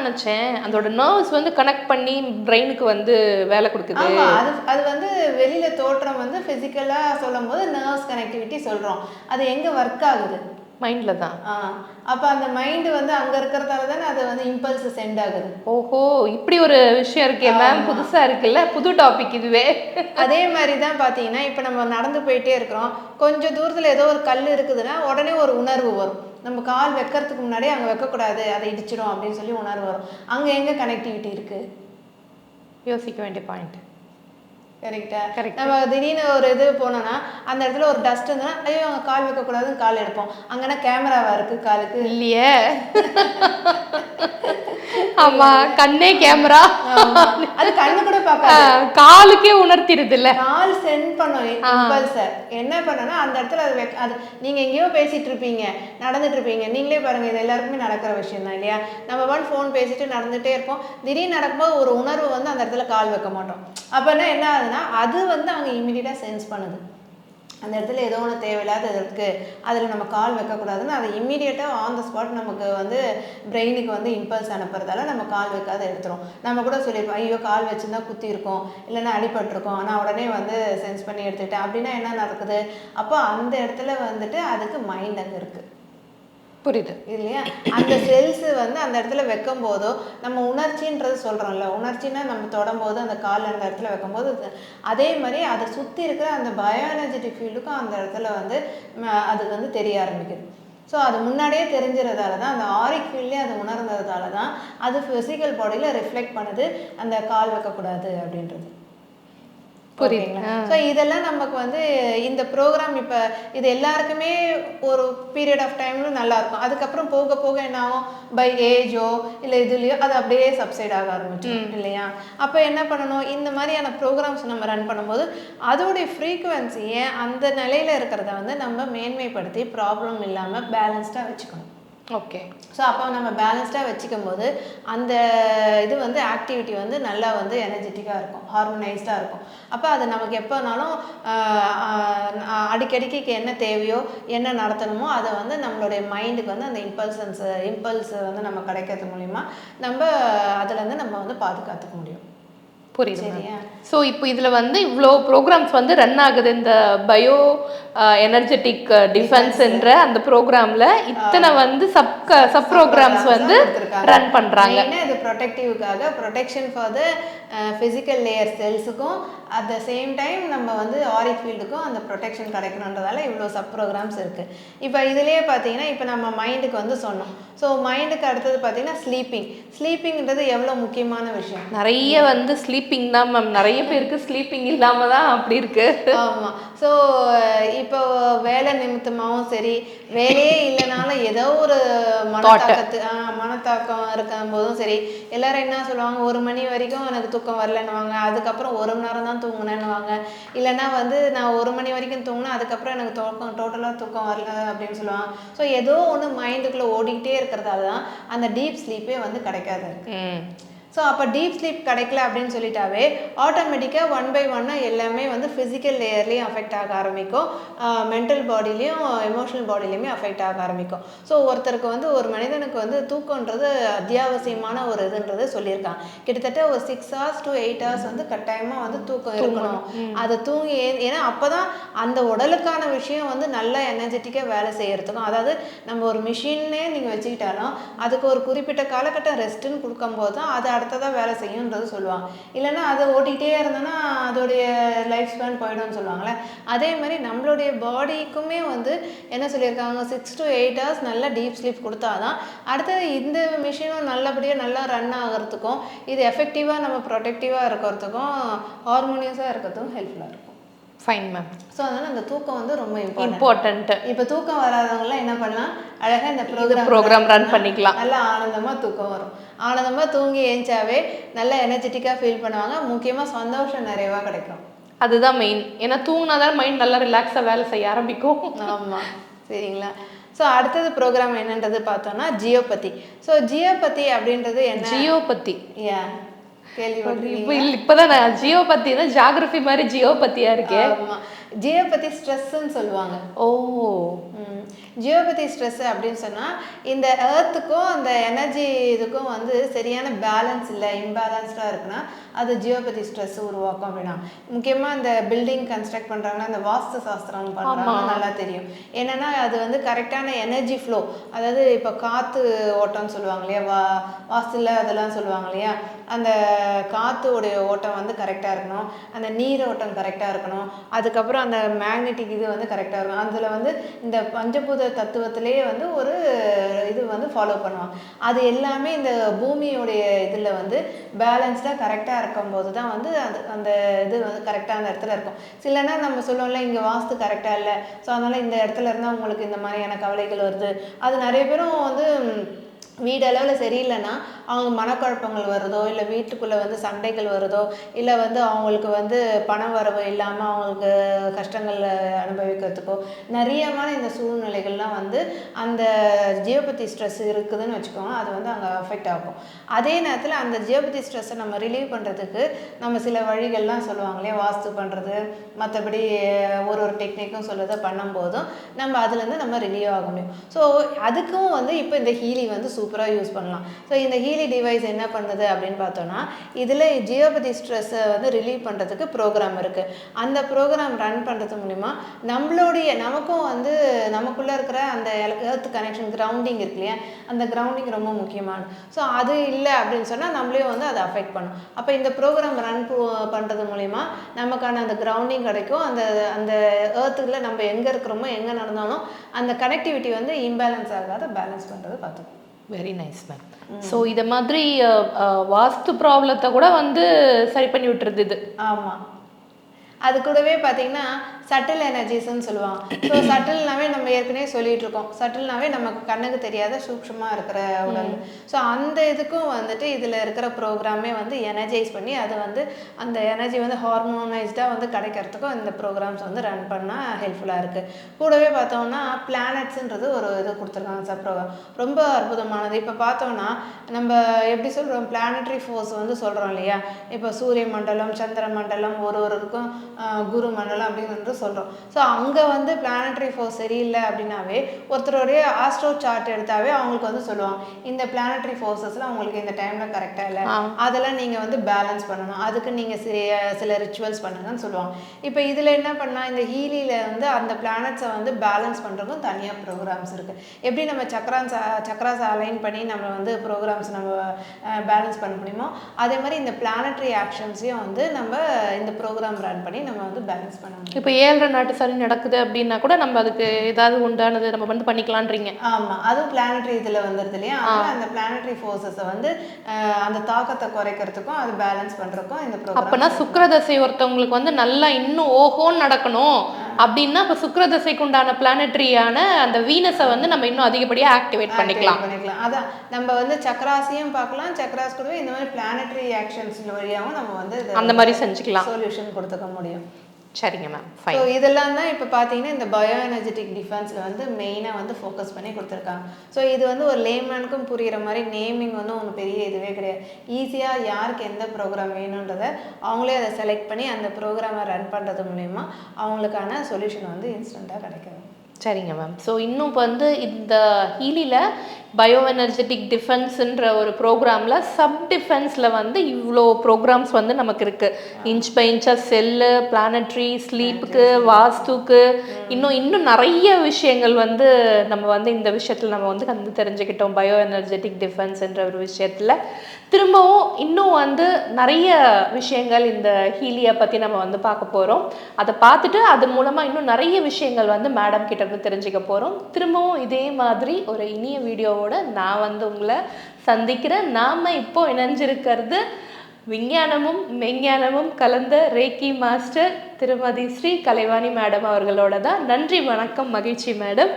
நினைச்சேன் அதோட நர்வ்ஸ் வந்து கனெக்ட் பண்ணி பிரெயினுக்கு வந்து வேலை கொடுக்குது. அது அது வந்து வெளியில தோற்றம் வந்து பிசிக்கலா சொல்லும் போது நர்வ்ஸ் கனெக்டிவிட்டி சொல்றோம். அது எங்க ஒர்க் ஆகுது? மைண்ட்ல தான். அப்ப அந்த மைண்ட் வந்து அங்க இருக்கிறதால தானே அது வந்து இம்பல்ஸ் சென்ட் ஆகுது. ஓஹோ இப்படி ஒரு விஷயம் இருக்கே மேம் புதுசா இருக்குல்ல? புது டாபிக் இதுவே. அதே மாதிரி தான் பார்த்தீங்கன்னா இப்போ நம்ம நடந்து போயிட்டே இருக்கிறோம். கொஞ்சம் தூரத்தில் ஏதோ ஒரு கல் இருக்குதுன்னா உடனே ஒரு உணர்வு வரும். நம்ம கால் வைக்கிறதுக்கு முன்னாடியே அங்கே வைக்கக்கூடாது அதை இடிச்சிடும் அப்படின்னு சொல்லி உணர்வு வரும். அங்கே எங்கே கனெக்டிவிட்டி இருக்குது யோசிக்க வேண்டிய பாயிண்ட் கரெக்டா Correct. நம்ம திடீர்னு ஒரு இது போனோம்னா அந்த இடத்துல ஒரு டஸ்ட் இருந்ததுன்னா ஐயோ அங்கே கால் வைக்கக்கூடாதுன்னு கால் எடுப்போம். அங்கன்னா கேமராவா இருக்கு காலுக்கு? இல்லையே. ஆமா கண்ணே கேமரா. அது கண்ணு கூட பார்க்காது. காலுக்கே உணர்த்திடுது இல்ல கால் சென்ட் பண்ணும் இம்பல்ஸ என்ன பண்ணனா அந்த இடத்துல அது அது நீங்க எங்கேயோ பேசிட்டு இருப்பீங்க நடந்துட்டு இருப்பீங்க. நீங்களே பாருங்க இது எல்லாருக்குமே நடக்கிற விஷயம் தான் இல்லையா? நம்ம ஒன் ஃபோன் பேசிட்டு நடந்துட்டே இருப்போம். திடீர்னு நடக்கும்போது ஒரு உணர்வு வந்து அந்த இடத்துல கால் வைக்க மாட்டோம். அப்பன்னா என்ன ஆகுதுன்னா அது வந்து அங்கே இமீடியட்டாக சென்ஸ் பண்ணுது. அந்த இடத்துல ஏதோ ஒன்று தேவையில்லாத இருக்குது அதில் நம்ம கால் வைக்கக்கூடாதுன்னு அதை இம்மீடியட்டாக ஆன் த ஸ்பாட் நமக்கு வந்து பிரெயினுக்கு வந்து இம்பல்ஸ் அனுப்புறதால நம்ம கால் வைக்காத எடுத்துரும். நம்ம கூட சொல்லியிருப்போம் ஐயோ கால் வச்சுருந்தா குத்திருக்கோம் இல்லைன்னா அடிபட்டிருக்கோம் நான் உடனே வந்து சென்ஸ் பண்ணி எடுத்துக்கிட்டேன். அப்படின்னா என்ன நடக்குது? அப்போ அந்த இடத்துல வந்துட்டு அதுக்கு மைண்ட் அங்கே இருக்குது புரியுது இல்லையா? அந்த செல்ஸ் வந்து அந்த இடத்துல வைக்கும் போதோ நம்ம உணர்ச்சின்றது சொல்றோம்ல உணர்ச்சின்னா நம்ம தொடம்போது அந்த கால் அந்த இடத்துல வைக்கும் போது அதே மாதிரி அதை சுத்தி இருக்கிற அந்த பயோஎனர்ஜெட்டிக் ஃபீல்டுக்கும் அந்த இடத்துல வந்து அது வந்து தெரிய ஆரம்பிக்குது. ஸோ அது முன்னாடியே தெரிஞ்சுறதால தான் அந்த ஆரிக் ஃபீல்ட்லேயே அது உணர்ந்ததால தான் அது ஃபிசிக்கல் பாடியில் ரிஃப்ளெக்ட் பண்ணுது அந்த கால் வைக்கக்கூடாது அப்படின்றது. புரியுது. ஸோ இதெல்லாம் நமக்கு வந்து இந்த ப்ரோக்ராம் இப்போ இது எல்லாருக்குமே ஒரு பீரியட் ஆஃப் டைம்ல நல்லா இருக்கும். அதுக்கப்புறம் போக போக என்ன ஆகும்? பை ஏஜோ இல்லை இதுலையோ அது அப்படியே சப்சைட் ஆக ஆரம்பிச்சிடும் இல்லையா? அப்போ என்ன பண்ணணும்? இந்த மாதிரியான ப்ரோக்ராம்ஸ் நம்ம ரன் பண்ணும்போது அதோடைய ஃப்ரீக்குவென்சியை அந்த நிலையில இருக்கிறத வந்து நம்ம மேன்மைப்படுத்தி ப்ராப்ளம் இல்லாமல் பேலன்ஸ்டாக வச்சுக்கணும். ஓகே ஸோ அப்போ நம்ம பேலன்ஸ்டாக வச்சுக்கும் போது அந்த இது வந்து ஆக்டிவிட்டி வந்து நல்லா வந்து எனர்ஜெட்டிக்காக இருக்கும். ஹார்மோனைஸ்டாக இருக்கும். அப்போ அது நமக்கு எப்போனாலும் அடிக்கடிக்கு என்ன தேவையோ என்ன நடத்தணுமோ அதை வந்து நம்மளுடைய மைண்டுக்கு வந்து அந்த இம்பல்சன்ஸ் இம்பல்ஸ் வந்து நம்ம கிடைக்கிறது மூலிமா நம்ம அதுலேருந்து நம்ம வந்து பாதுகாத்துக்க முடியும். புரியுது ஸோ இப்போ இதுல வந்து இவ்வளோ ப்ரோக்ராம்ஸ் வந்து ரன் ஆகுது. இந்த பயோ எனர்ஜெட்டிக் டிஃபென்ஸ்ன்ற அந்த ப்ரோக்ராம்ல இத்தனை வந்து சப் சப் ப்ரோக்ராம்ஸ் வந்து ரன் மெயினாக இது ப்ரொடெக்டிவ்க்காக protection for the physical layer செல்ஸுக்கும் at the same time நம்ம வந்து ஆரிக் ஃபீல்டுக்கும் அந்த ப்ரொடெக்ஷன் கிடைக்கணுன்றதால இவ்வளோ சப் ப்ரோக்ராம்ஸ் இருக்குது இப்போ இதுலேயே பார்த்தீங்கன்னா இப்போ நம்ம மைண்டுக்கு வந்து சொன்னோம். ஸோ மைண்டுக்கு அடுத்தது பார்த்தீங்கன்னா ஸ்லீப்பிங் ஸ்லீப்பிங்கிறது எவ்வளோ முக்கியமான விஷயம்? நிறைய வந்து ஸ்லீப்பிங் தான் மேம் நிறைய பேருக்கு ஸ்லீப்பிங் இல்லாம தான் அப்படி இருக்கு. ஆமா. ஸோ இப்போ வேலை நிமித்தமாகவும் சரி வேலையே இல்லைனாலும் ஏதோ ஒரு மனத்தாக்கத்து மனத்தாக்கம் இருக்கும் போதும் சரி எல்லாரும் என்ன சொல்லுவாங்க? ஒரு மணி வரைக்கும் எனக்கு தூக்கம் வரலன்னுவாங்க. அதுக்கப்புறம் ஒரு மணி நேரம் தான் தூங்கினேன்னுவாங்க. இல்லைன்னா வந்து நான் ஒரு மணி வரைக்கும் தூங்கினேன் அதுக்கப்புறம் எனக்கு தூக்கம் டோட்டலாக தூக்கம் வரல அப்படின்னு சொல்லுவாங்க. ஸோ ஏதோ ஒன்று மைண்டுக்குள்ளே ஓடிக்கிட்டே இருக்கிறதால தான் அந்த டீப் ஸ்லீப்பே வந்து கிடைக்காது. ஸோ அப்போ டீப் ஸ்லீப் கிடைக்கல அப்படின்னு சொல்லிட்டாவே ஆட்டோமேட்டிக்காக ஒன் பை ஒன்னாக எல்லாமே வந்து ஃபிசிக்கல் லேயர்லேயும் அஃபெக்ட் ஆக ஆரம்பிக்கும். மென்டல் பாடிலையும் எமோஷனல் பாடிலையுமே அஃபெக்ட் ஆக ஆரம்பிக்கும். ஸோ ஒருத்தருக்கு வந்து ஒரு மனிதனுக்கு வந்து தூக்கன்றது அத்தியாவசியமான ஒரு இதுன்றது சொல்லியிருக்காங்க. கிட்டத்தட்ட ஒரு six hours to eight hours வந்து கட்டாயமாக வந்து தூக்கம் இருக்கணும். அதை தூங்கி ஏன்னா அப்போ தான் அந்த உடலுக்கான விஷயம் வந்து நல்லா எனர்ஜெட்டிக்காக வேலை செய்யறதுக்கும் அதாவது நம்ம ஒரு மிஷின்னே நீங்கள் வச்சுக்கிட்டாலும் அதுக்கு ஒரு குறிப்பிட்ட காலகட்டம் ரெஸ்ட்டுன்னு கொடுக்கும்போது தான் அது அடுத்ததாக வேலை செய்யுன்றது சொல்லுவாங்க. இல்லைன்னா அதை ஓட்டிகிட்டே இருந்தோன்னா அதோடைய லைஃப் ஸ்பேன் போயிடும்னு சொல்லுவாங்கள்ல அதே மாதிரி நம்மளுடைய பாடிக்குமே வந்து என்ன சொல்லியிருக்காங்க சிக்ஸ் டு எயிட் ஹவர்ஸ் நல்லா டீப் ஸ்லீப் கொடுத்தாதான் அடுத்தது இந்த மிஷினும் நல்லபடியாக நல்லா ரன் ஆகிறதுக்கும் இது எஃபெக்டிவாக நம்ம ப்ரொடெக்டிவாக இருக்கிறதுக்கும் ஹார்மோனியஸாக இருக்கிறதுக்கும் ஹெல்ப்ஃபுல்லாக இருக்கும். ஃபைன் மேம் ஸோ அதனால் அந்த தூக்கம் வந்து ரொம்ப இம்பார்ட்டன்ட் இப்போ தூக்கம் வராதவங்கலாம் என்ன பண்ணலாம்? அழகாக இந்த ப்ரோக்ராம் ப்ரோக்ராம் ரன் பண்ணிக்கலாம். நல்லா ஆனந்தமாக தூக்கம் வரும். ஆனந்தமாக தூங்கி ஏஞ்சாவே நல்லா எனர்ஜெட்டிக்காக ஃபீல் பண்ணுவாங்க. முக்கியமாக சந்தோஷம் நிறையவா கிடைக்கும். அதுதான் மெயின் ஏன்னா தூங்கினாதான் மைண்ட் நல்லா ரிலாக்ஸாக வேலை செய்ய ஆரம்பிக்கும். ஆமாம் சரிங்களா? ஸோ அடுத்தது ப்ரோக்ராம் என்னன்றது பார்த்தோம்னா ஜியோபதி. ஸோ ஜியோபதி அப்படின்றது என்ன? ஜியோ பத்தி யா கேள்விப்பட்டிருக்கீங்க இப்போ இப்பதான் நான் ஜியோ பத்தி தான் ஜியாகிரபி மாதிரி ஜியோ பத்தியா இருக்கே. ஆமா. ஜியோபதி ஸ்ட்ரெஸ்ன்னு சொல்லுவாங்க. ஓ. ஜியோபதி ஸ்ட்ரெஸ் அப்படின்னு சொன்னால் இந்த ஏர்த்துக்கும் அந்த எனர்ஜி இதுக்கும் வந்து சரியான பேலன்ஸ் இல்லை இம்பேலன்ஸ்டாக இருக்குன்னா அது ஜியோபதி ஸ்ட்ரெஸ் உருவாக்கும் அப்படின்னா. முக்கியமாக இந்த பில்டிங் கன்ஸ்ட்ரக்ட் பண்ணுறாங்கன்னா இந்த வாஸ்து சாஸ்திரம் பண்ணுறாங்க நல்லா தெரியும். என்னன்னா அது வந்து கரெக்டான எனர்ஜி ஃப்ளோ அதாவது இப்போ காற்று ஓட்டம்னு சொல்லுவாங்க இல்லையா? வா வாஸ்துல அதெல்லாம் சொல்லுவாங்க இல்லையா? அந்த காற்றுடைய ஓட்டம் வந்து கரெக்டாக இருக்கணும். அந்த நீர் ஓட்டம் கரெக்டாக இருக்கணும். அதுக்கப்புறம் அந்த மேக்னெட்டிக் இது வந்து கரெக்டாக இருக்கும். அதில் வந்து இந்த பஞ்சபூத தத்துவத்திலேயே வந்து ஒரு இது வந்து ஃபாலோ பண்ணுவாங்க. அது எல்லாமே இந்த பூமியோடைய இதில் வந்து பேலன்ஸ்டாக கரெக்டாக இருக்கும்போது தான் வந்து அது அந்த இது வந்து கரெக்டான இடத்துல இருக்கும். சில நேரம் நம்ம சொல்லுவோம்ல இங்கே வாஸ்து கரெக்டாக இல்லை. ஸோ அதனால் இந்த இடத்துல இருந்தால் உங்களுக்கு இந்த மாதிரியான கவலைகள் வருது. அது நிறைய பேரும் வந்து வீடளவில் சரியில்லைன்னா அவங்க மனக்குழப்பங்கள் வருதோ இல்லை வீட்டுக்குள்ளே வந்து சண்டைகள் வருதோ இல்லை வந்து அவங்களுக்கு வந்து பண வரவு இல்லாமல் அவங்களுக்கு கஷ்டங்கள் அனுபவிக்கிறதுக்கோ நிறையமான இந்த சூழ்நிலைகள்லாம் வந்து அந்த ஜியோபதி ஸ்ட்ரெஸ் இருக்குதுன்னு வச்சுக்கோங்க அது வந்து அங்கே அஃபெக்ட் ஆகும். அதே நேரத்தில் அந்த ஜியோபதி ஸ்ட்ரெஸ்ஸை நம்ம ரிலீவ் பண்ணுறதுக்கு நம்ம சில வழிகள்லாம் சொல்லுவாங்க இல்லையா? வாஸ்து பண்ணுறது மற்றபடி ஒரு ஒரு டெக்னிக்கும் சொல்லுறதை பண்ணும்போதும் நம்ம அதுலேருந்து நம்ம ரிலீவ் ஆக முடியும். ஸோ அதுக்கும் வந்து இப்போ இந்த ஹீலி வந்து சூப்பராக யூஸ் பண்ணலாம். ஸோ இந்த ஹீலி டிவைஸ் என்ன பண்ணுது அப்படின்னு பார்த்தோன்னா இதில் ஜியோபதி ஸ்ட்ரெஸ்ஸை வந்து ரிலீவ் பண்ணுறதுக்கு ப்ரோக்ராம் இருக்குது அந்த ப்ரோக்ராம் ரன் பண்ணுறது மூலிமா நம்மளுடைய நமக்கும் வந்து நமக்குள்ளே இருக்கிற அந்த எர்த் கனெக்ஷன் கிரவுண்டிங் இருக்கு இல்லையா? அந்த கிரவுண்டிங் ரொம்ப முக்கியமானது ஸோ அது இல்லை அப்படின்னு சொன்னால் நம்மளையும் வந்து அதை அஃபெக்ட் பண்ணும். அப்போ இந்த ப்ரோக்ராம் ரன் பண்ணுறது மூலிமா நமக்கான அந்த கிரவுண்டிங் கிடைக்கும். அந்த அந்த ஏர்த்துக்குள்ள நம்ம எங்கே இருக்கிறோமோ எங்கே நடந்தாலும் அந்த கனெக்டிவிட்டி வந்து இம்பேலன்ஸ் ஆகாத பேலன்ஸ் பண்ணுறது பார்த்துக்கணும். வெரி நைஸ் மேம் ஸோ இதை மாதிரி வாஸ்து ப்ராப்ளத்தை கூட வந்து சரி பண்ணி விட்டுருது இது. ஆமாம் அது கூடவே பார்த்தீங்கன்னா சட்டில் எனர்ஜிஸ்ன்னு சொல்லுவாங்க. ஸோ சட்டில்னாவே நம்ம ஏற்கனவே சொல்லிட்டு இருக்கோம் சட்டில்னாவே நமக்கு கண்ணுக்கு தெரியாத சூக்ஷமாக இருக்கிற உடல். ஸோ அந்த இதுக்கும் வந்துட்டு இதில் இருக்கிற ப்ரோக்ராமே வந்து எனர்ஜைஸ் பண்ணி அதை வந்து அந்த எனர்ஜி வந்து ஹார்மோனைஸ்டாக வந்து கிடைக்கிறதுக்கும் இந்த ப்ரோக்ராம்ஸ் வந்து ரன் பண்ணால் ஹெல்ப்ஃபுல்லாக இருக்குது கூடவே பார்த்தோம்னா பிளானட்ஸுன்றது ஒரு இது கொடுத்துருக்காங்க சார். ப்ரோக்ராம் ரொம்ப அற்புதமானது. இப்போ பார்த்தோம்னா நம்ம எப்படி சொல்கிறோம் பிளானட்ரி ஃபோர்ஸ் வந்து சொல்கிறோம் இல்லையா? இப்போ சூரிய மண்டலம் சந்திர மண்டலம் ஒரு ஒருக்கும் குரு மண்டலம் அப்படின்னு சொல்கிறோம் ஸோ அங்கே வந்து பிளானட்ரி ஃபோர்ஸ் சரியில்லை அப்படின்னாவே ஒருத்தருடைய ஆஸ்ட்ரோ சார்ட் எடுத்தாவே அவங்களுக்கு வந்து சொல்லுவாங்க இந்த பிளானட்ரி ஃபோர்ஸஸ்லாம் உங்களுக்கு இந்த டைமில் கரெக்டாக இல்லை. அதெல்லாம் நீங்கள் வந்து பேலன்ஸ் பண்ணணும். அதுக்கு நீங்கள் சில சில ரிச்சுவல்ஸ் பண்ணுங்கன்னு சொல்லுவாங்க. இப்போ இதில் என்ன பண்ணால் இந்த ஹீலியில் வந்து அந்த பிளானட்ஸை வந்து பேலன்ஸ் பண்ணுறதுக்கும் தனியாக ப்ரோக்ராம்ஸ் இருக்குது எப்படி நம்ம சக்கரான்ஸ் சக்கராஸ் அலைன் பண்ணி நம்ம வந்து ப்ரோக்ராம்ஸ் நம்ம பேலன்ஸ் பண்ண முடியுமோ அதே மாதிரி இந்த பிளானட்ரி ஆக்ஷன்ஸையும் வந்து நம்ம இந்த ப்ரோக்ராம் ரன் பண்ணி நம்ம வந்து பேலன்ஸ் பண்ண முடியும். இப்போ ஏழரை நாட்டு சரி நடக்குது அப்படின்னா கூட நம்ம அதுக்கு ஏதாவது உண்டானது நம்ம வந்து பண்ணிக்கலான்றீங்க ஆமாம் அதுவும் பிளானட்ரி இதில் வந்துருது இல்லையா? அதனால அந்த பிளானட்ரி ஃபோர்ஸஸை வந்து அந்த தாக்கத்தை குறைக்கிறதுக்கும் அது பேலன்ஸ் பண்ணுறதுக்கும் இந்த அப்பனா சுக்கிரதசை ஒருத்தவங்களுக்கு வந்து நல்லா இன்னும் ஓஹோன்னு நடக்கணும். அப்படின்னா இப்போ சுக்கிரதசைக்கு உண்டான பிளானட்ரியான அந்த வீனஸை வந்து நம்ம இன்னும் அதிகப்படியாக ஆக்டிவேட் பண்ணிக்கலாம். பண்ணிக்கலாம். அதான் நம்ம வந்து சக்கராசியும் பார்க்கலாம் சக்கராஸ் கூடவே இந்த மாதிரி பிளானட்ரி ஆக்ஷன்ஸ் வழியாகவும் நம்ம வந்து அந்த மாதிரி செஞ்சுக்கலாம். சொல்யூஷன் கொடுத்துக்க முடியும். சரிங்க மேம் ஸோ இதெல்லாம் தான் இப்போ பார்த்தீங்கன்னா இந்த பயோ எனர்ஜெட்டிக் டிஃபென்ஸில் வந்து மெயினாக வந்து ஃபோக்கஸ் பண்ணி கொடுத்துருக்காங்க. ஸோ இது வந்து ஒரு லேமேனுக்கும் புரிகிற மாதிரி நேமிங் வந்து ஒன்று பெரிய இதுவே கிடையாது. ஈஸியாக யாருக்கு எந்த ப்ரோக்ராம் வேணுன்றதை அவங்களே அதை செலக்ட் பண்ணி அந்த ப்ரோக்ராமை ரன் பண்ணுறது மூலயமா அவங்களுக்கான சொல்யூஷன் வந்து இன்ஸ்டண்ட்டாக கிடைக்குது. சரிங்க மேம் ஸோ இன்னும் இப்போ வந்து இந்த ஹீலியில் பயோ எனர்ஜெட்டிக் டிஃபென்ஸுன்ற ஒரு ப்ரோக்ராமில் சப் டிஃபென்ஸில் வந்து இவ்வளோ ப்ரோக்ராம்ஸ் வந்து நமக்கு இருக்குது இன்ச் பை இன்ச்சாக செல்லு பிளானட்ரி ஸ்லீப்புக்கு வாஸ்துக்கு இன்னும் இன்னும் நிறைய விஷயங்கள் வந்து நம்ம வந்து இந்த விஷயத்தில் நம்ம வந்து கண்டு தெரிஞ்சுக்கிட்டோம். பயோ எனர்ஜெட்டிக் டிஃபென்ஸ்ன்ற ஒரு விஷயத்தில். திரும்பவும் இன்னும் வந்து நிறைய விஷயங்கள் இந்த ஹீலியை பற்றி நம்ம வந்து பார்க்க போகிறோம் அதை பார்த்துட்டு அது மூலமாக இன்னும் நிறைய விஷயங்கள் வந்து மேடம் கிட்ட இருந்து தெரிஞ்சுக்க போகிறோம் திரும்பவும் இதே மாதிரி ஒரு இனிய வீடியோவோட நான் வந்து உங்களை சந்திக்கிறேன். நாம் இப்போ இணைஞ்சிருக்கிறது விஞ்ஞானமும் மெஞ்ஞானமும் கலந்த ரேக்கி மாஸ்டர் திருமதி ஸ்ரீ கலைவாணி மேடம் அவர்களோட தான். நன்றி வணக்கம் மகிழ்ச்சி மேடம்.